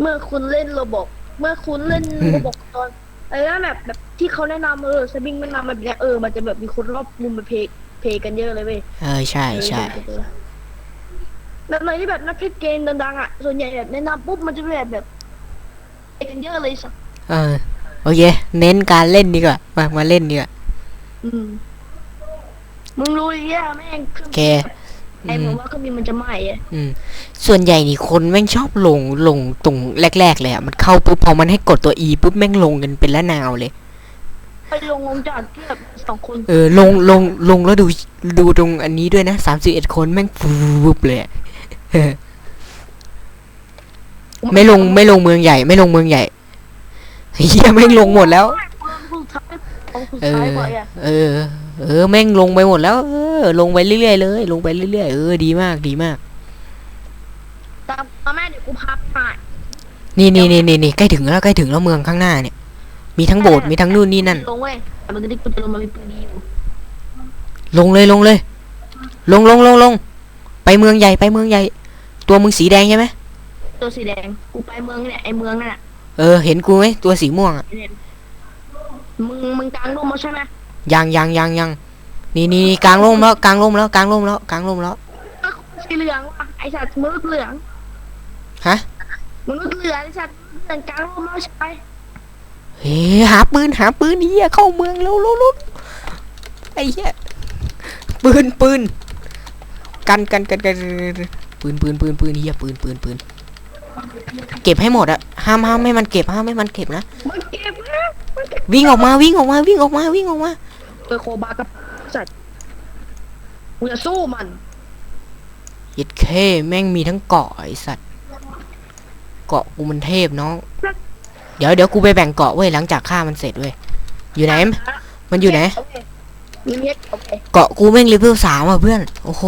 เมื่อคุณเล่นระบบ เมื่อคุณเล่นอืมระบบตอนไอ้นั่นแบบแบบที่เขาแนะนำเออสบิงแนะนำแบบเนี้ยเออมันจะแบบมีคนรอบมุมไปเพลย์เพลย์กันเยอะเลยเว้ยเออใช่ใช่เออแบบไหนที่แบบนักเพลย์เกมดังๆอะส่วนใหญ่แบบแนะนำปุ๊บมันจะเป็นแบบแบบเพลย์กันเยอะเลยสักเออโอเค เน้นการเล่นดีกว่ามามาเล่นดีกว่าอืมมึงรู้ดิแย่แม่งโอเค ไอ้ผมว่าเครื่องบินมันจะไหม้อะอืม ส่วนใหญ่นี่คนแม่งชอบลงลงตรงแรก ๆ เลยอะมันเข้าปุ๊บพอมันให้กดตัว E ปุ๊บแม่งลงกันเป็นละนาวเลย ไปลงลงจากที่แบบสองคนเออ ลงลงลงแล้วดูดูตรงอันนี้ด้วยนะสามสิบเอ็ดคนแม่งฟูบเลยอะเออไม่ลงไม่ลงเมืองใหญ่ ไม่ลงเมืองใหญ่เฮียแม่งลงหมดแล้วสุดท้ายของสุดเอท้ายอ บ่อยอะเออ เออ แม่งลงไปหมดแล้ว เออ ลงไปเรื่อยๆเลย ลงไปเรื่อยๆเออดีมากดีมากตามมาแม่เดี๋ยวกูพับผ่านนี่นี่นี่นี่นี่ใกล้ถึงแล้วใกล้ถึงแล้วเมืองข้างหน้าเนี่ย มีทั้งโบสถ์มีทั้งนู่นนี่นั่นลงเว้ยแต่มันจะได้กูจะลงมาเป็นปืนอยู่ลงเลยลงเลย ลงลงลงลงไปเมืองใหญ่ไปเมืองใหญ่ ตัวมึงสีแดงใช่ไหมตัวสีแดงกูไปเมืองเนี่ยไอเมืองนั่นแหละเออเห็นกูไหมตัวสีม่วงอะมึงมึงกลางร่มมาใช่ไหมยังยังยังยัง นี่นี่นี่กลางร่มแล้วกลางร่มแล้วกลางร่มแล้วกลางร่มแล้วเออสีเหลืองว่ะไอสัตว์มนุษย์เหลืองฮะมนุษย์เหลืองไอสัตว์เหลืองกลางร่มแล้วใช่ไหมเฮ้ยหาปืนหาปืนเฮียเข้าเมืองเร็วเร็วเร็วไอ้เหี้ยปืนปืนกันกันกันกันปืนปืนปืนปืนเฮียปืนปืนปืนเก็บให้หมดอะห้ามห้ามไม่มันเก็บห้ามไม่มันเก็บนะมึงเก็บนะมึงเก็บวิ่งออกมาวิ่งออกมาวิ่งออกมาวิ่งออกมาเออโคบากับ สัตว์กูจะสู้มันเย็ดเคแม่งมีทั้งเกาะไอสัตว์ เกาะกูมันเทพน้อง เดี๋ยวเดี๋ยวกูไปแบ่งเกาะเว้ยหลังจากฆ่ามันเสร็จเว้ย อยู่ไหน มันอยู่ไหนโเคมีเม็ดโอเคเกาะกูแม่งเลเวลสามอะเพื่อน โอ้โห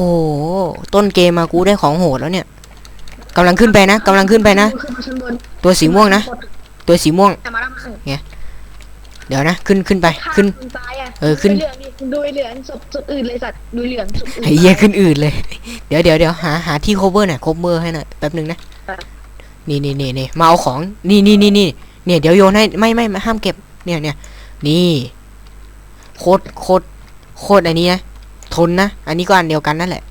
ต้นเกมมากูได้ของโหดแล้วเนี่ยกำลังขึ้นไปนะกำลังขึ้นไปนะ ขึ้นมาชั้นบนตัวสีม่วงนะ ตัวสีม่วง แต่มาแล้วมาเดี๋ยวนะ ขึ้นขึ้นไป ขึ้นฆ่าคตายอะเออขึ้นดูเหลือง ดิดูเหลืองศพศพอื่นเลยสัตว์ดูเหลืองศพอื่นไอ้เหี้ยขึ้นอื่นเลย เดี๋ยวเดี๋ยวเดี๋ยวหาหาที่ cover หน่อย cover ให้หน่อยแป๊บหนึงนะ นี่นี่นี่นี่มาเอาของ นี่นี่นี่นี่เนี่ยเดี๋ยวโยนให้ไม่ไม่ไม่ห้ามเก็บ เนี่ยเนี่ยนี่โคตรโคตรโคตรอันนี้นะ ทนนะ อันนี้ก็อันเดียวกันนั่นแหละ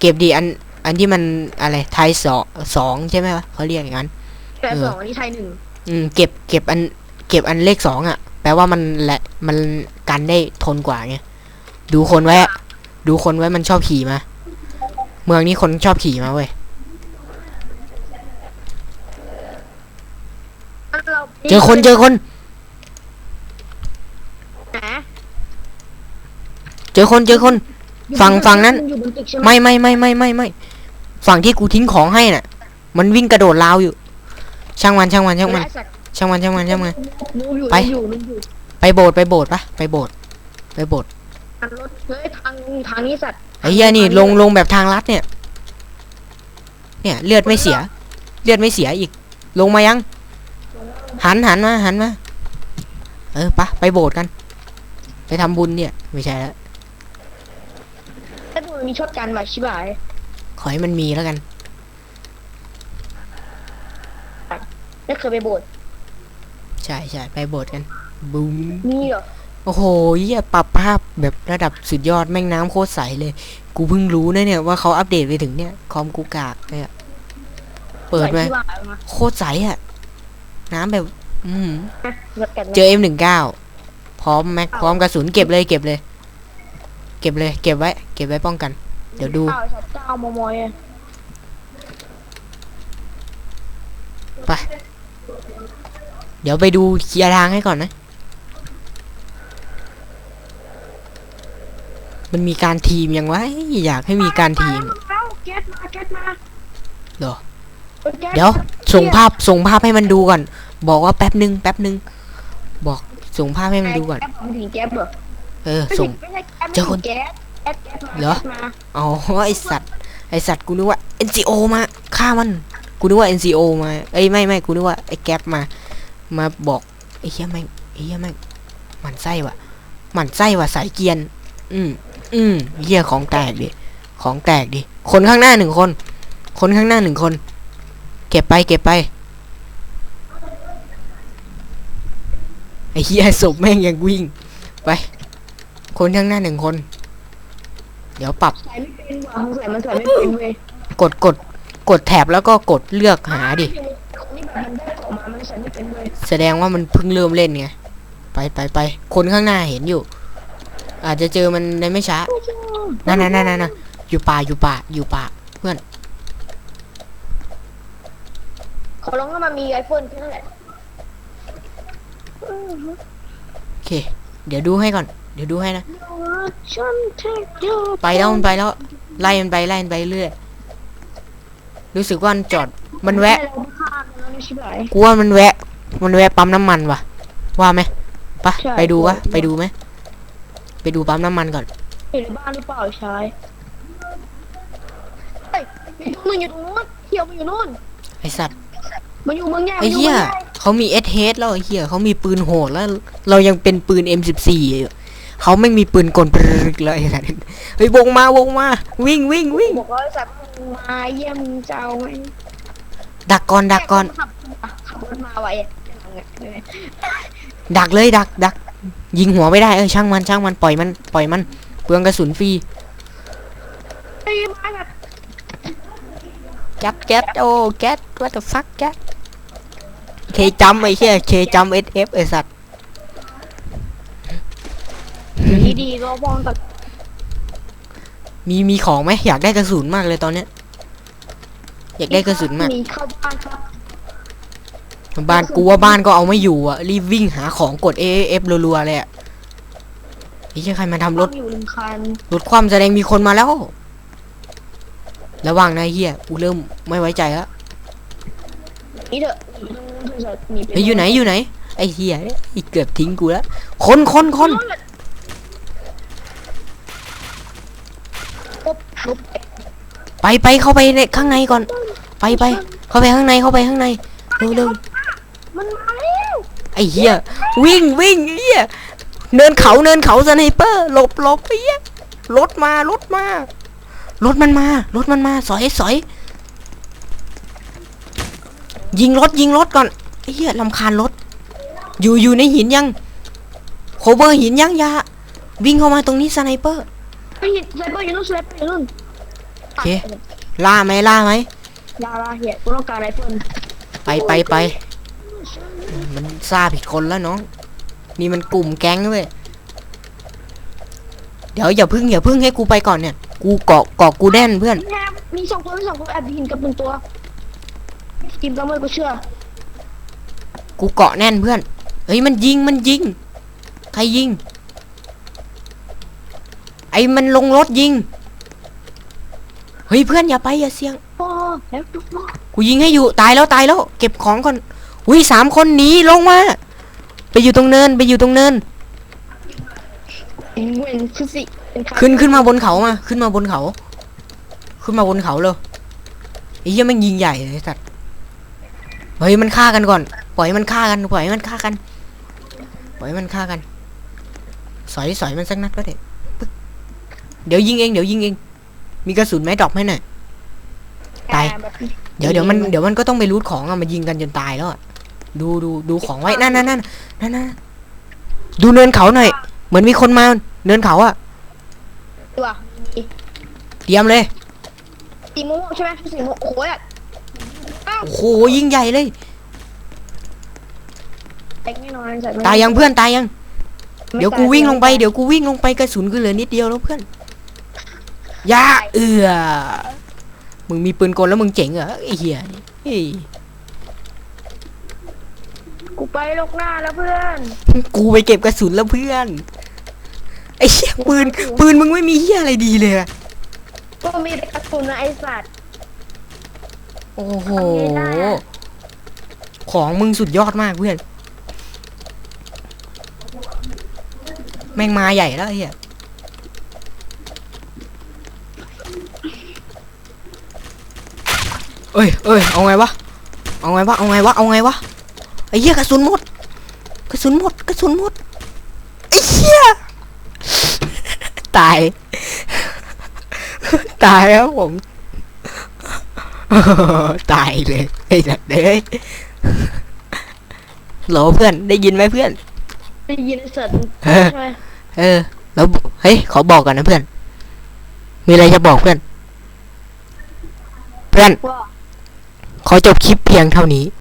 เก็บดีอันอันที่มันอะไรไทยสองสองใช่ไหมวะเขาเรียกอย่างนั้น แต่เออสองอันนี้ไทยหนึ่งอืมเก็บเก็บอันเก็บอันเลขสองอะ แปลว่ามันแหละมัน กันได้ทนกว่าไงดูคนไว้อะดูคนไว้มันชอบขี่มา เมืองนี้คนชอบขี่มาเว้ยเราเจอคนเจอคนหาเจอคนเจอคน ฝั่งฝั่งนั้นอยู่บนตึกใช่ไหมไม่ไม่ไม่ไม่ไม่ไม่ฝั่งที่กูทิ้งของให้น่ะ มันวิ่งกระโดดราวอยู่ ช่างมันช่างมันช่างมันไอ้สัตว์ช่างมันช่างมันช่างมันนูอยู่ไปนูอยู่นูอยู่ ไปโบสถ์ไปโบสถ์ปะไปโบสถ์ไปโบสถ์ทางรถเฮ้ยทางทางนี้สัตว์ไอ้เหี้ยนี่ลงลงแบบทางลัดเนี่ย เนี่ย เลือดไม่เสีย เลือดไม่เสียอีก ลงมายัง หันหันมาหันมาเออปะไปโบสถ์กัน ไปทำบุญเนี่ย ไม่ใช่แล้วถ้าดูมันมีช็อตกันว่ะชิบหายขอให้มันมีแล้วกัน ไม่เคยไปโบสถ์ใช่ใช่ไปโบสถ์กัน บูมมีเหรอโอ้โหเหี้ยปรับภาพแบบระดับสุดยอดแม่งน้ำโคตรใสเลย กูเพิ่งรู้นะเนี่ยว่าเขาอัปเดตไปถึงเนี่ยคอมกูกากเลยอะเปิดมาใส่ที่ว่าเอามาโคตรใสอะน้ำแบบ อืมอะรถกันเจอ M19 พร้อมแม็กพร้อมกระสุนเก็บเลยเก็บเลย เก็บเลย เก็บไว้ เก็บไว้ป้องกัน เดี๋ยวดู เก้าไอ้สัตว์เก้ามมอยอะไป เดี๋ยวไปดูเคลียร์ทางให้ก่อนนะ มันมีการทีมยังวะอยากให้มีการทีมเอาแก๊สมาแก๊สมาเหรออาแก๊สเดี๋ยวส่งภาพส่งภาพให้มันดูก่อน บอกว่าแป๊บหนึ่งแป๊บหนึ่งบอกส่งภาพให้มันดูก่อนแก๊สมันถึงแก๊สเหรอเออไม่ส่งใช่ไม่ใช่แก๊สเจอคนแก๊สแก๊สแก๊สมาเหรอแก๊สมาอ๋อไอสัตว์ไอสัตว์กูนึกว่า NCO มาฆ่ามันกูนึกว่า NCO มาเอ้ยไม่ไม่กูนึกว่าไอแก๊ปมา มาบอกไอเหี้ยแม่งไอเหี้ยแม่งหมันไส้ว่ะหมันไส้ว่ะสายเกรียน อืม อืมเหี้ยของแตกดิ ของแตกดิ คนข้างหน้าหนึ่งคน คนข้างหน้าหนึ่งคน เก็บไปเก็บไป ไอ้เหี้ยศพแม่งยังวิ่ง ไป คนข้างหน้าหนึ่งคน เดี๋ยวปรับกดกด กดแถบแล้วก็กดเลือกหาดิแสดงว่ามันเพิ่งเริ่มเล่นไง ไปไปไป คนข้างหน้าเห็นอยู่ อาจจะเจอมันในไม่ช้านั่นนั่นนั่นนั่นอยู่ป่าอยู่ป่าอยู่ป่าเพื่อนขอร้องให้มันมีไอโฟนแค่นั้นแหละโอเค เดี๋ยวดูให้ก่อน เดี๋ยวดูให้นะฉันเทคยูไปแล้วมันไปแล้ว ไล่มันไปไล่มันไปเรื่อย รู้สึกว่ามันจอด มันแวะเราฆ่ากันแล้วนี่ใช่ไหมกูว่ามันแวะ มันแวะปั๊มน้ำมันว่ะ ว่าไหมไปะใช่ไปดูวะ ไปดูไหมไป ดูปั๊มน้ำมันก่อนอยู่ในบ้านหรือเปล่าชายเฮ้ยอยู่ตรงนู้นอยู่ตรงนู้นเที่ยวมันอยู่นู่นไอสัตว์มันอยู่เมืองใหญ่ไอ้มันอยู่เหี้ยเมืองใหญ่เขามีเอสเฮดแล้วไอ้เหี้ยเขามีปืนโหดแล้ว เรายังเป็นปืน M14 อยู่เขาไม่มีปืนกลปรึกเลยไอ้สัตว์เฮ้ยวงมาวงมา วิ่งวิ่งวิ่งบอกว่าสัตว์มึงมาเยี่ยมมึงจะเอาไหมดักก่อนดักก่อนขับขับรถมาไว้อะดักเลยดักดัก ยิงหัวไม่ได้เออช่างมันช่างมันปล่อยมันปล่อยมันเปลืองกระสุนฟรีไอ้มาแบบแก๊ปแก๊ปโอ้แก๊ป what the fuck แก๊ปเคจัมไอ้เหี้ยเคจัมเอสเอฟไอ้สัตว์ดีๆก็มองกับมีมีของไหมอยากได้กระสุนมากเลยตอนเนี้ยอยากได้กระสุนมาก มีเข้าบ้านครับ บ้านกูว่าบ้านก็เอาไม่อยู่อะรีบวิ่งหาของกด A F รัวๆเลยอะไอ้เหี้ยใครมาทำรถอยู่หนึ่งคันรถความแสดงมีคนมาแล้ว ระวังนะไอ้เฮียกูเริ่มไม่ไว้ใจแล้วนี่เถอะนี่เถอะมีเป็เฮ้ยอยู่ไหนอยู่ไหน ไอ้เฮียไอ้เกือบทิ้งกูแล้วคนคนคนปุ๊บปุ๊บไปไปเข้าไปในข้างในก่อน ไปไปเข้าไปข้างในเข้าไปข้างในเร็วเร็ว มันมาแล้วไอ้เฮียวิ่งวิ่งไอ้เฮียเนินเขาเนินเขาสไนเปอร์หลบหลบไอ้เฮียรถมารถมารถมันมารถมันมาสอยสอยยิงรถยิงรถก่อนไอ้เหี้ยลำคาญรถ อยู่อยู่ในหินยังโคเวอร์หินยังอยาวิ่งเข้ามาตรงนี้สไนเปอร์ไอ้ยสไลเปอร์อยู่นู่นสไลเปอร์อยู่นู่นโอเคล่าไหมล่าไหมลาลาเหี้ยกูต้องการไรเฟิลไปไปไป มันซาผิดคนแล้วน้อง นี่มันกลุ่มแก๊งเว้ยเดี๋ยวอย่าพึ่งอย่าพึ่งให้กูไปก่อนเนี่ย กูเกาะเกาะกูแน่นเพื่อนแอบมีสองตัวมีสองตัวแอบยิงกับหนึ่งตัวกินก็ไม่กูเชื่อกูเกาะแน่นเพื่อน เฮ้ยมันยิงมันยิง ใครยิง ไอ้มันลงรถยิง เฮ้ยเพื่อนอย่าไปอย่าเสี่ยง โอ้แล้วทุกคนกูยิงให้อยู่ตายแล้วตายแล้ว เก็บของก่อน อุ้ยสามคนหนีลงมา ไปอยู่ตรงเนินไปอยู่ตรงเนิน เว้นคือสิเป็นใครขึ้นขึ้นมาบนเขามา ขึ้นมาบนเขา ขึ้นมาบนเขาเลยไอ้เหี้ยแมันยิงใหญ่เลยไอ้สัตว์เฮ้ยมันฆ่ากันก่อน ปล่อยให้มันฆ่ากันปล่อยให้มันฆ่ากัน ปล่อยให้มันฆ่ากัน สอยสอยมันสักนัดก็ได้ปึ๊กเดี๋ยวยิงเองเดี๋ยวยิงเอง มีกระสุนไหมดรอปให้หน่อย ตายแบบเดี๋ยวเดี๋ยวมันเดี๋ยวมันก็ต้องไปรูทของอะมายิงกันจนตายแล้วอะ ดูดูดูของไว้นั่นนั่นนั่นนั่นนั่นดูเนินเขาหน่อยเหมือนมีคนมาเนินเขาอะดีว่ะเตรียมเลยสีม่วงใช่ไหมสีม่วงโอ้ยอะอ้าวโอ้โหยิงใหญ่เลยแตกแน่นอนสัตว์ตายยังเพื่อนตายยัง เดี๋ยวกูวิ่งลงไปเดี๋ยวกูวิ่งลงไปกระสุนกูเหลือนิดเดียวแล้วเพื่อนอยาเอือมึงมีปืนกลแล้วมึงเจ๋งเหรอไอ้เหี้ยเฮ้ยกู ไปลกหน้าแล้วเพื่อนกูไปเก็บกระสุนแล้วเพื่อนไอ้เหี้ยปืนปืนมึงไม่มีเหี้ยอะไรดีเลยอะก็มีแต่กระสุนนะไอสัตว์ โอ้โห ทำไงได้อะ ของมึงสุดยอดมากเพื่อน แม่งมาใหญ่แล้วไอ้เหี้ยเอ้ยเอ้ยเอาไงวะ เอาไงวะ เอาไงวะ เอาไงวะ ไอ้เหี้ยกระสุนหมด กระสุนหมด กระสุนหมด ไอ้เหี้ย ตาย ตายแล้วผม ตายเลยไอ้สัตว์เด้ยโหลเพื่อน ได้ยินไหมเพื่อน ได้ยินเสร็จเออใช่ไหมเออ แล้ว เฮ้ย ขอบอกกันนะเพื่อน มีอะไรจะบอกเพื่อน เพื่อนว่าขอจบคลิปเพียงเท่านี้